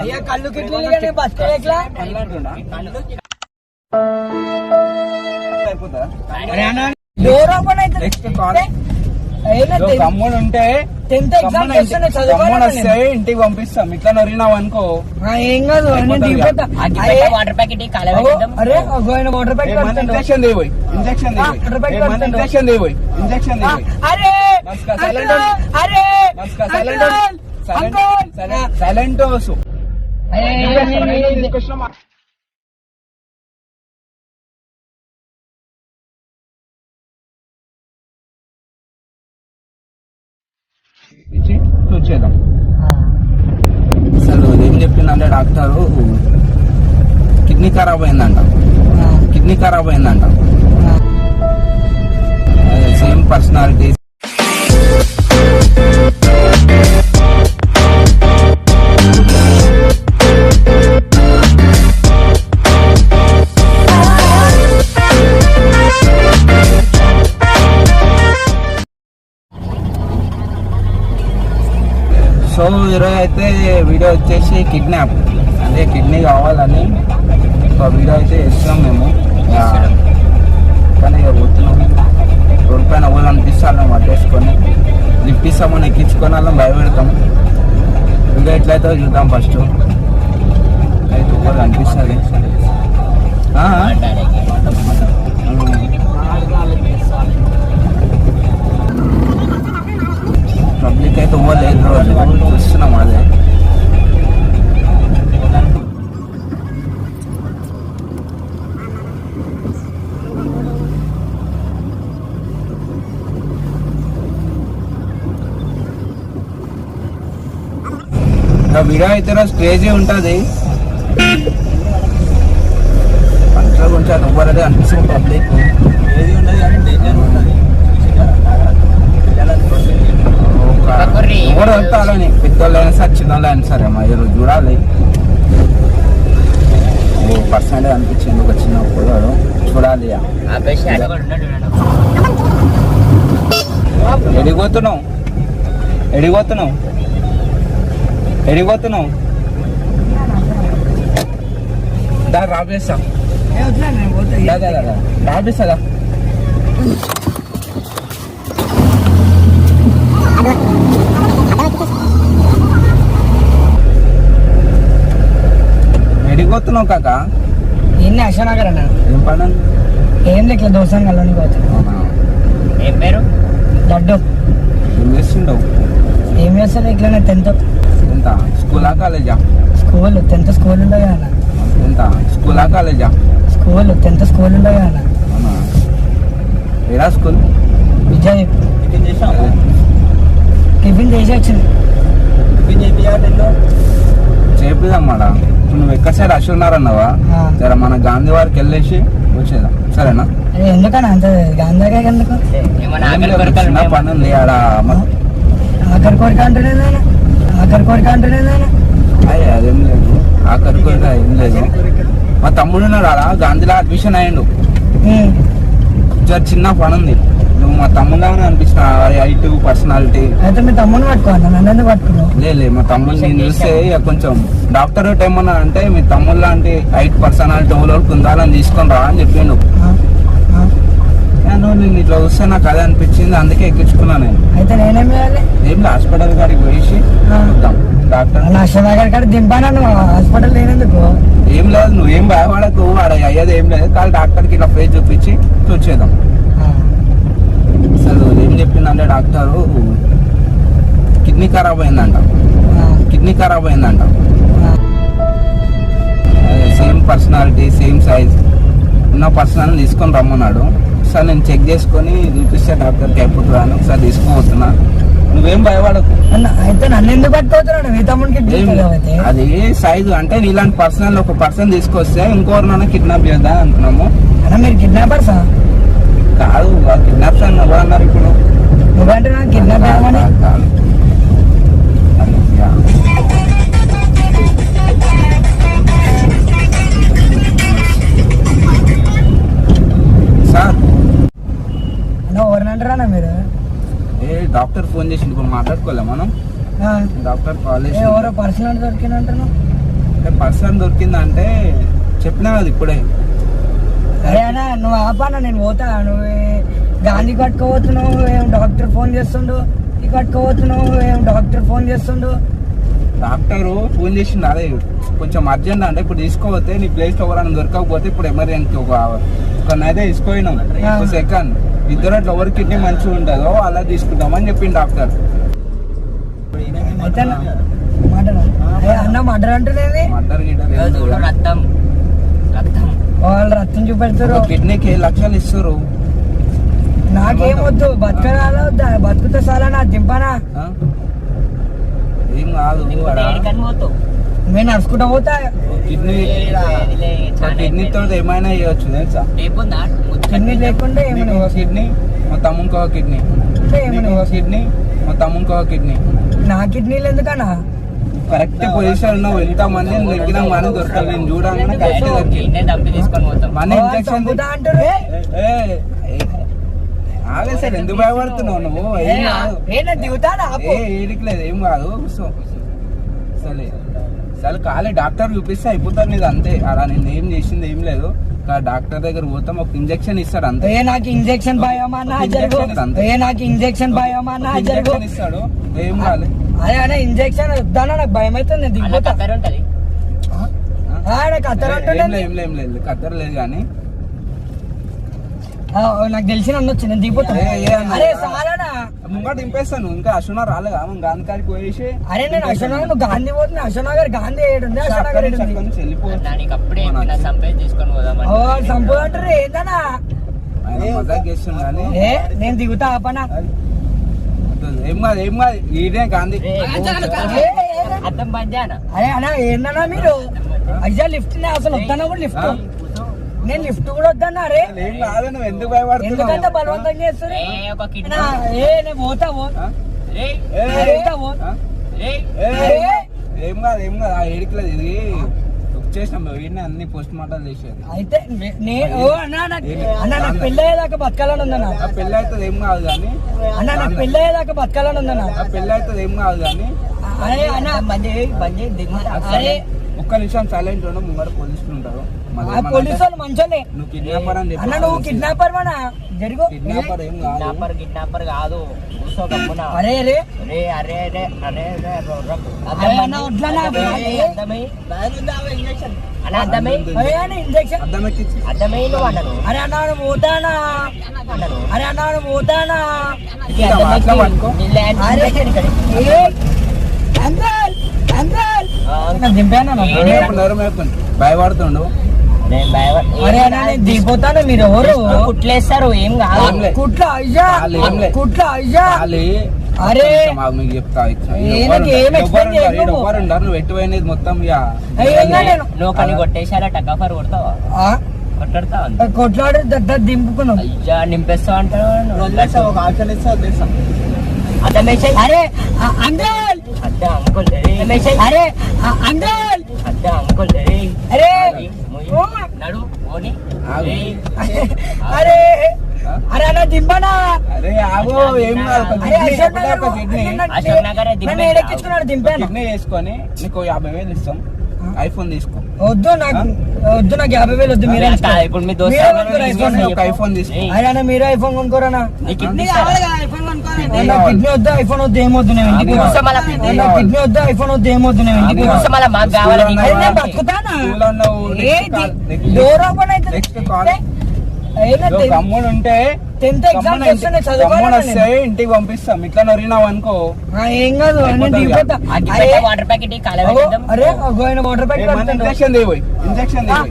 అయ్యా కళ్ళు door open అయితే ఉంటే టెన్త్ ఎగ్జామ్ వస్తే చదువుకోవాలి ఇంటికి పంపిస్తాం. ఇట్లా నొరినావు అనుకో. ఏం కాదు వాటర్ ప్యాకెట్ అరే అగోయిన వాటర్ ప్యాకెట్ ఇంజక్షన్ దేవోయ్ ఇంజక్షన్. ఇంజక్షన్ దేవోయ్ ఇంజక్షన్ దేవోయ్ అరే అరే సైలెంట్ తీసుకొచ్చినామా ఇచ్చి చూసేద్దాం అసలు ఏం చెప్పిందంటే డాక్టరు కిడ్నీ ఖరాబ్ అయిందంట. కిడ్నీ ఖరాబ్ అయిందంట. సేమ్ పర్సనాలిటీ సో ఈరోజు అయితే వీడియో వచ్చేసి కిడ్నాప్. అంటే కిడ్నీ కావాలని ఒక వీడియో అయితే ఇస్తున్నాం మేము. కానీ ఇక పోతున్నాం. రోడ్ పైన ఊరు అనిపిస్తాను పట్టేసుకొని లిఫ్ట్ ఇస్తామని ఎక్కించుకొని వాళ్ళని భయపెడతాం. ఇంకా ఎట్లయితే చూద్దాం ఫస్ట్. అయితే ఊరు అనిపిస్తుంది. ఇంకా వీడియో అయితే రోజు క్రేజీ ఉంటుంది. కొంచెం కొంచెం నువ్వరదే అనిపిస్తుంది పబ్లిక్. ఒక్కొక్కరి ఎవరు వెళ్తారని పెద్దోళ్ళైనా సరే చిన్నోళ్ళైనా సరే మా ఈరోజు చూడాలి. పర్సనల్ అనిపించింది ఒక చిన్న పొలాడు చూడాలి అడగండి ఎడిగిపోతున్నావు? ఎడిగిపోతున్నావు ఎడిగిపోతున్నావు దా రాబేస్తా రాబేస్తా ఎడిగిపోతున్నావు కాక. ఏంది అశోనగర్ అన్న? ఏం పని? ఏం ఇట్లా దోసం కల్లోని పోతా ఏం పేరు? లడ్డు. ఏం చేస్తుండవు? ఏం చేస్తాను ఇట్లా టెన్త్ ఎంత స్కూలా కాలేజా స్కూల్ టెన్త్ స్కూల్ అన్న ఎంత స్కూలా కాలేజా స్కూల్ టెన్త్ స్కూల్ అవునా ఏరా స్కూల్ విజయ్ టిఫిన్ చేసి వచ్చింది చేపిదమ్మా నువ్వు ఎక్కడ సైడ్ అన్నావా ఆ. సరే మన గాంధీ వారికి వెళ్ళేసి వచ్చేదా సరేనా ఎందుకన్నా అంత గాంధాగా ఎందుకు పని ఉంది ఆడ మ- ఆఖరి కోరిక అంటేనే నాన్న ఆఖరి కోరిక అంటేనే అదేం లేదు. ఆఖరి కూడా ఏం లేదు. మా తమ్ముడు ఉన్నాడు ఆడ గాంధీలో అడ్మిషన్ అయ్యిండు. చిన్న పని ఉంది. నువ్వు మా తమ్ముడు అనిపిస్తున్నా హైట్ పర్సనాలిటీ అయితే మీ తమ్ముని పట్టుకోవాలి నన్ను పట్టుకున్నావు? లేదు మా తమ్ముడు నేను చూస్తే కొంచెం డాక్టర్ ఏమన్నా అంటే మీ తమ్ముడు లాంటి హైట్ పర్సనాలిటీ వాళ్ళకి ఉండాలని తీసుకొని రా అని చెప్పిండు. ఆ? ఆ? నేను నేను ఇట్లా చూస్తే నాకు అదే అనిపించింది అందుకే ఎక్కించుకున్నా నేను. అయితే నేనేం చేయాలి? ఏం హాస్పిటల్ కాడికి పోయేసి డాక్టర్ కాడ దింపాను హాస్పిటల్ లేనందుకు. ఏం లేదు నువ్వేం భయపడకు ఆడ అయ్యేది ఏం లేదు కానీ డాక్టర్కి ఇట్లా పేజ్ చూపించి చూసేద్దాం. అసలు ఏం చెప్పిందంటే డాక్టరు కిడ్నీ ఖరాబ్ అయిందంట. కిడ్నీ ఖరాబ్ అయిందంట. Same personality same size. ఉన్న పర్సనల్ తీసుకొని రమ్మన్నాడు. ఒకసారి నేను చెక్ చేసుకొని చూపిస్తే డాక్టర్కి అయిపోతుందా అని ఒకసారి తీసుకుపోతున్నా. నువ్వేం భయపడకు. అది సైజు? అంటే నీలాంటి పర్సనల్ ఒక పర్సన్ తీసుకొస్తే ఇంకోరినైనా కిడ్నాప్ చేద్దాం అనుకున్నాము అన్న మీరు కిడ్నాపర్సా? కాదు కిడ్నాప్స్ అని అన్నారు ఇప్పుడు? నువ్వంటే కిడ్నాప్ కాదు, ఫోన్ చేసి ఇప్పుడు మాట్లాడుకోలే మనం? డాక్టర్ కాల్ ఏ ఎవరో పర్సనల్ దొరికినంటాను పర్సన్ దొరికిందంటే చెప్పినా కదా ఇప్పుడే. అరే అన్న నువ్వు ఆపానా నేను పోతా. నువ్వు గాంధీ కట్టుకోబోతున్నావు ఏం డాక్టర్ ఫోన్ చేస్తుండు? ఈ కట్టుకోబోతున్నావు ఏం డాక్టర్ ఫోన్ చేస్తుండు? డాక్టర్ ఫోన్ చేసిండు అదే కొంచెం అర్జెంట్ అంటే ఇప్పుడు తీసుకోపోతే నీ ప్లేస్ ఎవరైనా దొరకకపోతే ఇప్పుడు ఎమర్జెన్సీ ఒక ఒక నైతే తీసుకోయినాం సెకండ్ ఇద్దరు అట్లా ఎవరి కిడ్నీ మంచిగా ఉంటుందో అలా తీసుకుంటామని చెప్పింది డాక్టర్. అన్న, అంటున్నది రక్తం. రక్తం. వాళ్ళు రక్తం చూపెడతారు. కిడ్నీకి లక్షలు ఇస్తారు నాకేమొద్దు బతకరాలో బతుకుతా చాలా నా దింపనా? ఏం కాదు నేను నడుచుకుంటా పోతా. కిడ్నీ కిడ్నీతో ఏమైనా చేయొచ్చు తెలుసా? కిడ్నీ లేకుండా ఏమైనా ఒక కిడ్నీ మా తమ్మునికి ఒక కిడ్నీ. ఒక కిడ్నీ మా తమ్మునికి ఒక కిడ్నీ. నా కిడ్నీలు ఎందుకన్నా? కరెక్ట్ పొజిషన్లో వెళ్తా మంది నెగ్గినా మనీ దొరకాలి నేను చూడగానే కరెక్ట్ దొరికి ఇన్నే దంపి తీసుకొని పోతాం. మనీ ఇంజక్షన్ ఆగే సార్ ఎందుకు భయపడుతున్నావు నువ్వు? ఏడికలేదు ఏం కాదు. కూర్చో సరే సరే కాలే డాక్టర్ చూపిస్తే అయిపోతారు నీది అంతే. అలా నేను ఏం చేసింది ఏం లేదు. డాక్టర్ దగ్గర పోతాం ఒక ఇంజక్షన్ ఇస్తాడు అంతే. ఏ నాకు ఇంజెక్షన్ భయమా నా జరుగు. ఏ నాకు ఇంజెక్షన్ భయమా నా జరుగు. ఇస్తాడు ఏం కాలే. అదే అనే ఇంజెక్షన్ వద్దానా? నాకు భయం అవుతుంది నేను దిగిపోతా. కత్తెర ఉంటది. ఏం లేదు లేదు కత్తర్ లేదు కానీ. ఆ, నాకు తెలిసిన వచ్చి నేను దిగిపోతా. ఏ, ఏ అన్న? అరే సారానా ముంగట దింపేస్తాను. ఇంకా అశ్వన రాలేదా? మనం గాంధీ కాడికి పోయేసి అరే నేను అశోనగర్ నువ్వు గాంధీ పోతున్నా అశోనగర్ గాంధీ ఏడుంది అశోనగర్ ఏడుంది అక్కడి నుంచి వెళ్ళిపో దానికి అప్పుడే చెప్పిన సంపేజ్ తీసుకొని పోదామని ఓ సంపూ అంటారు ఏందన్నా? ఆయన మజాక్ చేస్తుంది కానీ. ఏ నేను దిగుతా ఆపనా? ఏం కాదు ఏం కాదు. ఈడే గాంధీ. ఏ. అర్థం చేయనా అరే అన్నా ఏందన్నా మీరు? అయ్యా లిఫ్ట్ అసలు వద్దన్నా కూడా లిఫ్ట్? నేను లిఫ్ట్ కూడా వద్దన్నా అరే అసలు ఏం కాదు నువ్వు ఎందుకు ఎందుకంటే బలవంతం రే అన్నా, ఏ నేను పోతా? రే. ఏ, నేను? రే. కాదు ఏం కాదు. ఆ ఏడికలేదు ఇది బుక్ చేసినాం వీడిని అన్ని పోస్ట్ మార్టం చేసేది. అయితే నే- నే ఓ అన్నా నాకు అన్నా నాకు పెళ్ళి అయ్యేదాకా బతకాలని ఉందన్నా ఆ పెళ్ళి అవుతుంది ఏం కాదు కానీ అన్నా నాకు పెళ్ళి అయ్యేదాకా బతకాలని ఉందన్నా ఆ పెళ్ళి అవుతుంది ఏం కాదు కానీ అరే అన్నా అరే ఒక్క నిమిషం సైలెంట్ ఉండవు ముంగడ పోలీసులు ఉంటారు. ఆ పోలీసు వాళ్ళు మంచోళ్ళే. నువ్వు కిడ్నాపర్ అని అన్న నువ్వు కిడ్నాపర్ మనా జరుగు. కిడ్నాపర్ ఏం కాదు. కిడ్నాపర్ కిడ్నాపర్ కాదు. కూర్చో కమ్మునా అరే అరే. అరే అరే అరే అరే అరే. అరే అన్న, వడ్లన్నా, అర్థమై, అరే. అర్థమై. అన్న అర్థమై అరే అన్న ఇంజక్షన్ ఎక్కించి అర్థమై నువ్వు అన్నను అరే అన్నా నువ్వు పోతానా? అరే అన్నా నువ్వు పోతానా? ఇది ఇంకా అర్థమై. మాట్లా పట్టుకో. నీ ల్యాండ్ అరే ఇంజక్షన్ ఇక్కడ. ఏ? అంకల్ అంకల్ భయపడుతుండు. దిగిపోతాను మీరు ఎవరు? కుట్లేస్తారు ఏం కాదు. కుట్ల అయ్యా. కుట్ల అయ్యా. అరే. మాకు చెప్తా నువ్వు. ఎట్టుపోయినది మొత్తం కొడతావా. కొట్లాడి దగ్గర దింపుకున్నాం. అయ్యా. అర్థమేసే అరే ఆ, అంకుల్ అరే అంకల్ అరే నడు ఓని. అరే? అరే అన్న దింపనా? అరే ఆగో ఏం అశోక్ నగర్ దింపాను. వేసుకొని నీకు యాభై వేలు ఇస్తాం. ఐఫోన్ తీసుకో. వద్దు నాకు వద్దు నాకు యాభై వేలు వద్దు మీరే ఇప్పుడు మీ దోస్తు ఐఫోన్. ఒక ఐఫోన్ తీసుకో. అన్న మీరే ఐఫోన్ కొనుక్కోరనా కిడ్నీ వద్దు ఐఫోన్ వద్దు ఏమొద్దు నేను ఇంటికి కిడ్నీ. వద్దు ఐఫోన్ వద్దు ఏమొద్దు నేను ఇంటికి. బతుకుతానా? డోర్ ఓపెన్ అయితే నెక్స్ట్ కాల్ అయినా ఇదో తమ్ముడు ఉంటే టెన్త్ ఎగ్జామ్ తమ్ముడు చేస్తున్నా ఇంటి- తమ్ముడు చదువుకోవాలి వస్తే ఇంటికి పంపిస్తాం. ఇట్లా నొరినావు అనుకో. ఏం కాదు వాటర్ ప్యాకెట్ అరే వాటర్ ప్యాకెట్. ఇంజక్షన్ దేవోయ్ ఇంజక్షన్ దేవోయ్.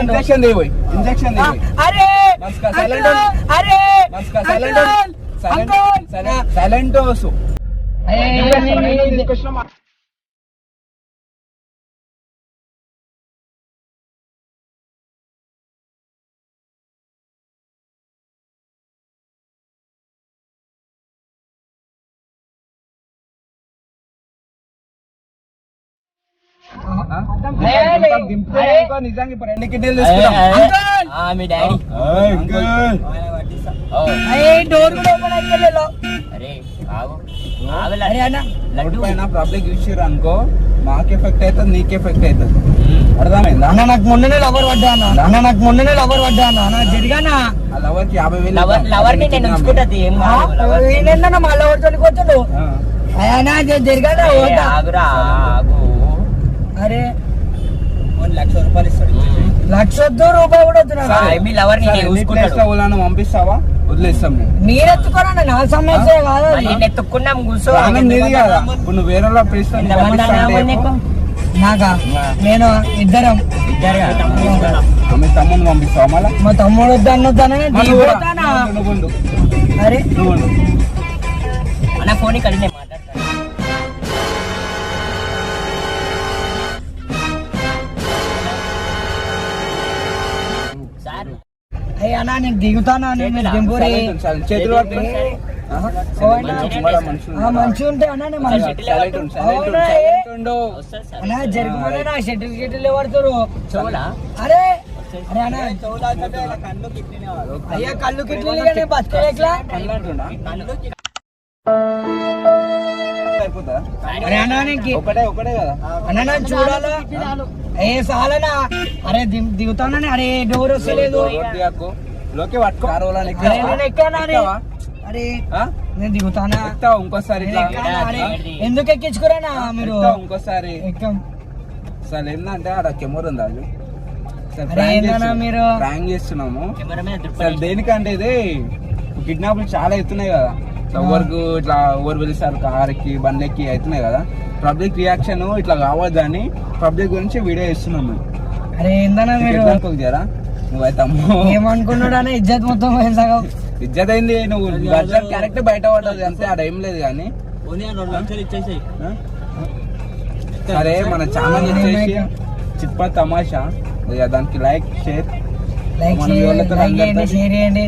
ఇంజక్షన్ దేవోయ్ ఇంజక్షన్ దేవోయ్ అరే. అరే సైలెంట్ సైలెంట్. సైలెంట్ డోర్ కూడా ఓపెన్ అయితే అరే పబ్లిక్ చూసిర్రు అనుకో మాకు ఎఫెక్ట్ అవుతుంది నీకు ఎఫెక్ట్ అవుతుంది అర్థమైందా? అన్న నాకు మొన్ననే లవర్ పడ్డా అన్న. అన్న నాకు మొన్ననే లవర్ పడ్డా అన్న. అన్న. జరిగానా ఆ లవర్కి యాభై వేలు లవర్. లవర్ని నేను ఉంచుకుంటది లవర్. ఏంటన్నా మా లవర్ తోటి కూర్చోడు ఆ. అయ్యా జరిగానా అరే లక్ష రూపాయలు ఇస్తాడు లక్ష వద్దు రూపాయి కూడా వద్దు నాకు. సరే. మీ lover ని సరే, నేను నీ చూసుకుంటాడు. place లో వాళ్ళని పంపిస్తావా వదిలేస్తాం నేను మీరు ఎత్తుకోరండి నా సమస్య కాదు అది. నేను ఎత్తుకున్నాం కూర్చో ప్రాణం నీది కదా ఇప్పుడు నువ్వు వేరే వాళ్ళ ప్లేస్లో ఎంతమంది పంపిస్తా అంటే అన్నావు నీకు? నాకా నేను ఇద్దరం ఇద్దరు ఆమె తమ్ముని పంపిస్తావా మళ్ళా మా తమ్ముడు వద్దు అన్నొద్దానే మళ్ళీ కూడా. దిగిపోతానా నువ్వు ఉండు, అరే నువ్వు ఉండు. అన్న ఫోన్ ఇక్కడ అన్నా నేను దిగుతానా? నేను? దింపురి. చేతులు మంచి ఉంటే అన్నా నేను అన్నా జరుగుమనే నా షటిల్ గిటిల్ పడతారు అరే! అరే అన్న. అయ్యా కళ్ళు కిట్లు? అయిపోతుందా? అరే అన్నా నీకు ఒకటే ఒకటే కదా. అన్న నన్ను చూడాలా? ఏ సాలనా? అరే దిగు- దిగుతానని అరే డోర్ వస్తలేదు. లోకి పట్టుకో. అరే నేను దిగుతానా? ఇంకోసారి ఎందుకు ఎక్కించుకురానా మీరు? ఇంకోసారి. ఎక్కం. అసలు ఏంటంటే ఆడ కెమెరా ఉంది అది. మీరు? prank చేస్తున్నాము. దేనికంటే ఇది? కిడ్నాప్లు చాలా అవుతున్నాయి కదా. ఎవరికి ఇట్లా ఎవరు పిలుస్తారు కార్కి బండ్లకి అవుతున్నాయి కదా. పబ్లిక్ రియాక్షన్ ఇట్లా కావద్దని పబ్లిక్ గురించి వీడియో ఇస్తున్నాం మేము. అరే ఏందన్నా మీరు? జరా నువ్వైతే అమ్మో. ఏమనుకున్నాడు అని ఇజ్జత్ మొత్తం పోయింది సగం. ఇజ్జత్ అయింది నువ్వు బడ్జెట్ క్యారెక్టర్ బయట పడ్డది అంతే ఆడ ఏం లేదు కానీ? సరే మన ఛానల్ వచ్చేసి చిప్ప తమాషా. దానికి లైక్ షేర్ లైక్ మన చేయండి షేర్ చేయండి.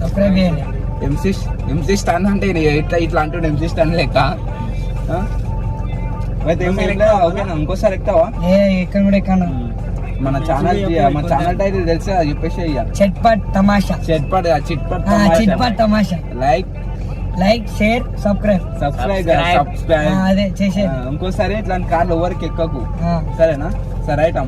సబ్స్క్రైబ్ చేయండి. ఎంసీ ఎంసీ స్టాండ్ అంటే ఇట్లా ఇట్లా అంటుండే ఎంసీ స్టాండ్ లెక్క. ఇంకోసారి ఎక్కుతావా? ఏ ఇక్కడ కూడా ఎక్కాను. మన ఛానల్ మన ఛానల్ టైటిల్ తెలిసి? చెప్పేసి చెట్పట్ తమాషా. చిట్పట్ చిట్పట్ చిట్పట్ తమాషా. Like. Like share subscribe. Subscribe అదే చేసేది ఇంకోసారి ఇట్లాంటి కార్లు ఎవరికి ఎక్కకు. సరేనా? సరే రైట్